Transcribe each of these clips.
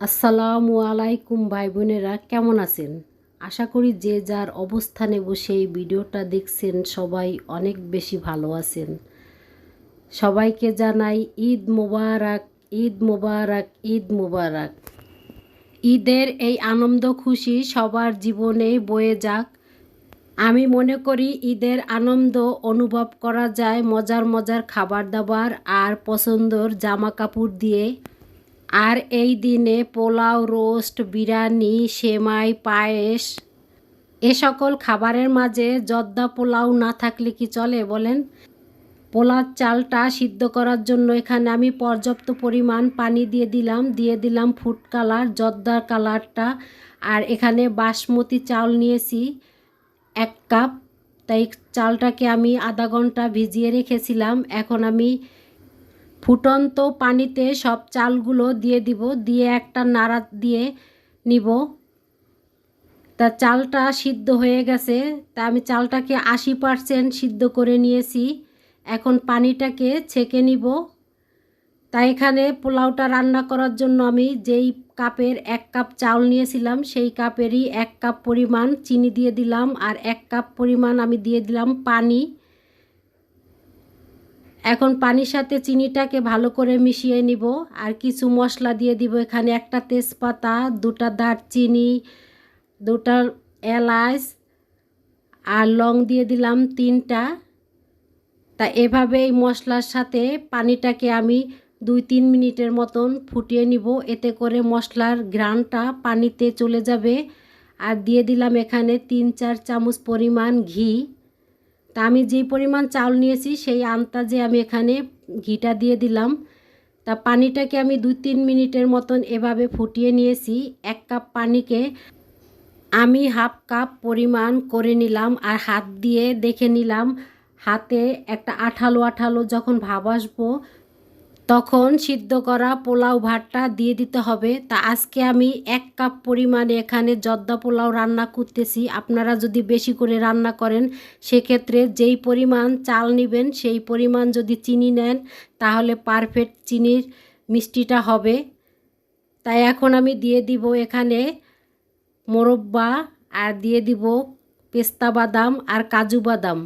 আসসালামু আলাইকুম ভাই বোনেরা, কেমন আছেন? আশা করি যে যার অবস্থানে বসে এই ভিডিওটা দেখছেন সবাই অনেক বেশি ভালো আছেন। সবাইকে জানাই ঈদ মোবারক ঈদ মোবারক ঈদ মোবারক। ঈদের এই আনন্দ খুশি সবার জীবনে বয়ে যাক। আমি মনে করি ঈদের আনন্দ অনুভব করা যায় মজার মজার খাবার দাবার আর পছন্দর জামা কাপড় দিয়ে। আর এই দিনে পোলাও, রোস্ট, বিরিয়ানি, সেমাই, পায়েস, এ সকল খাবারের মাঝে জর্দা পোলাও না থাকলে কি চলে বলেন? পোলার চালটা সিদ্ধ করার জন্য এখানে আমি পর্যাপ্ত পরিমাণ পানি দিয়ে দিলাম দিয়ে দিলাম ফুড কালার জর্দার কালারটা আর এখানে বাসমতি চাল নিয়েছি, এক কাপ তাই চালটাকে আমি আধা ঘণ্টা ভিজিয়ে রেখেছিলাম। এখন আমি ফুটন্ত পানিতে সব চালগুলো দিয়ে দিব, দিয়ে একটা নাড়া দিয়ে নিব। তা চালটা সিদ্ধ হয়ে গেছে। তা আমি চালটাকে আশি পারসেন্ট সিদ্ধ করে নিয়েছি। এখন পানিটাকে ছেঁকে নিব। তা এখানে পোলাওটা রান্না করার জন্য আমি যেই কাপের এক কাপ চাল নিয়েছিলাম, সেই কাপেরই এক কাপ পরিমাণ চিনি দিয়ে দিলাম, আর এক কাপ পরিমাণ আমি দিয়ে দিলাম পানি। এখন পানির সাথে চিনিটাকে ভালো করে মিশিয়ে নিব। আর কিছু মশলা দিয়ে দিব এখানে একটা তেজপাতা, দুটা দারচিনি, দুটা এলাচ, আর লং দিয়ে দিলাম তিনটা। তা এভাবে এই মশলার সাথে পানিটাকে আমি দুই তিন মিনিটের মতন ফুটিয়ে নিব। এতে করে মশলার ঘ্রাণটা পানিতে চলে যাবে। আর দিয়ে দিলাম এখানে তিন চার চামচ পরিমাণ ঘি। তা আমি যেই পরিমাণ চাউল নিয়েছি সেই আন্তাজে আমি এখানে ঘিটা দিয়ে দিলাম। তা পানিটাকে আমি দু তিন মিনিটের মতন এভাবে ফুটিয়ে নিয়েছি। এক কাপ পানিকে আমি হাফ কাপ পরিমাণ করে নিলাম আর হাত দিয়ে দেখে নিলাম। হাতে একটা আঠালো আঠালো যখন ভাব আসব তখন সিদ্ধ করা পোলাও ভাতটা দিয়ে দিতে হবে। তা আজকে আমি এক কাপ পরিমাণে এখানে জর্দা পোলাও রান্না করতেছি। আপনারা যদি বেশি করে রান্না করেন, সেক্ষেত্রে যেই পরিমাণ চাল নেবেন, সেই পরিমাণ যদি চিনি নেন, তাহলে পারফেক্ট চিনির মিষ্টিটা হবে। তাই এখন আমি দিয়ে দিব এখানে মোরব্বা, আর দিয়ে দিব পেস্তা বাদাম আর কাজু বাদাম।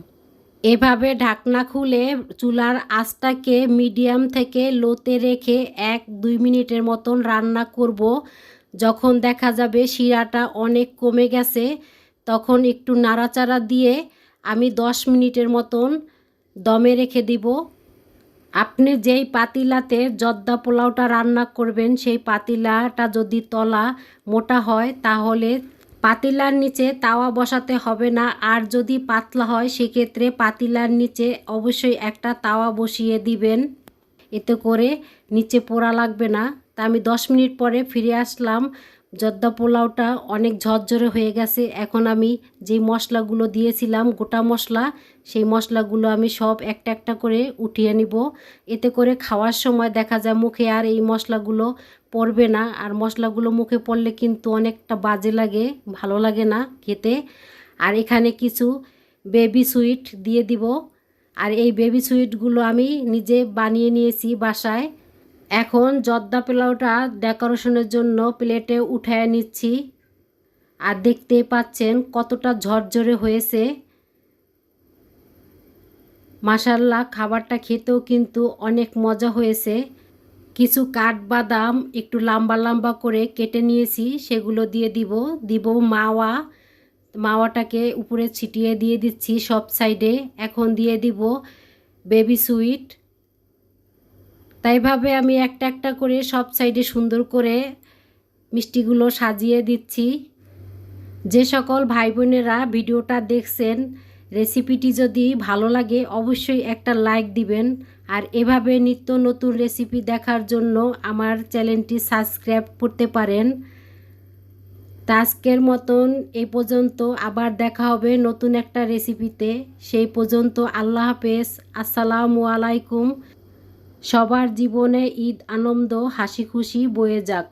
এভাবে ঢাকনা খুলে চুলার আঁচটাকে মিডিয়াম থেকে লোতে রেখে এক দুই মিনিটের মতন রান্না করব। যখন দেখা যাবে শিরাটা অনেক কমে গেছে, তখন একটু নাড়াচাড়া দিয়ে আমি দশ মিনিটের মতন দমে রেখে দিব। আপনি যেই পাতিলাতে জর্দা পোলাওটা রান্না করবেন, সেই পাতিলাটা যদি তলা মোটা হয়, তাহলে পাতিলার নিচে তাওয়া বসাতে হবে না। আর যদি পাতলা হয়, সেক্ষেত্রে পাতিলার নিচে অবশ্যই একটা তাওয়া বসিয়ে দিবেন। এতে করে নিচে পোড়া লাগবে না। তা আমি দশ মিনিট পরে ফিরে আসলাম। জর্দা পোলাওটা অনেক ঝরঝরে হয়ে গেছে। এখন আমি যেই মশলাগুলো দিয়েছিলাম, গোটা মশলা, সেই মশলাগুলো আমি সব একটা একটা করে উঠিয়ে নিব। এতে করে খাওয়ার সময় দেখা যায় মুখে আর এই মশলাগুলো পড়বে না। আর মশলাগুলো মুখে পড়লে কিন্তু অনেকটা বাজে লাগে, ভালো লাগে না খেতে। আর এখানে কিছু বেবি সুইট দিয়ে দিব। আর এই বেবি সুইটগুলো আমি নিজে বানিয়ে নিয়েছি বাসায়। এখন জর্দা পোলাওটা ডেকোরেশনের জন্য প্লেটে উঠায় নিচ্ছি আর দেখতেই পাচ্ছেন কতটা ঝরঝরে হয়েছে। মাসাল্লাহ খাবারটা খেতেও কিন্তু অনেক মজা হয়েছে। কিছু কাঠবাদাম একটু লম্বা লম্বা করে কেটে নিয়েছি, সেগুলো দিয়ে দিব। দিব মাওয়া। মাওয়াটাকে উপরে ছিটিয়ে দিয়ে দিচ্ছি সব সাইডে। এখন দিয়ে দিব বেবি সুইট। তাইভাবে আমি একটা একটা করে সব সাইডে সুন্দর করে মিষ্টিগুলো সাজিয়ে দিচ্ছি। যে সকল ভাই বোনেরা ভিডিওটা দেখছেন রেসিপিটি যদি ভালো লাগে অবশ্যই একটা লাইক দিবেন। আর এভাবে নিত্য নতুন রেসিপি দেখার জন্য আমার চ্যানেলটি সাবস্ক্রাইব করতে পারেন। তা আজকের মতন এ পর্যন্ত। আবার দেখা হবে নতুন একটা রেসিপিতে সেই পর্যন্ত আল্লাহ হাফেজ। আসসালামু আলাইকুম। সবার জীবনে ঈদ আনন্দ হাসি খুশি বয়ে যাক।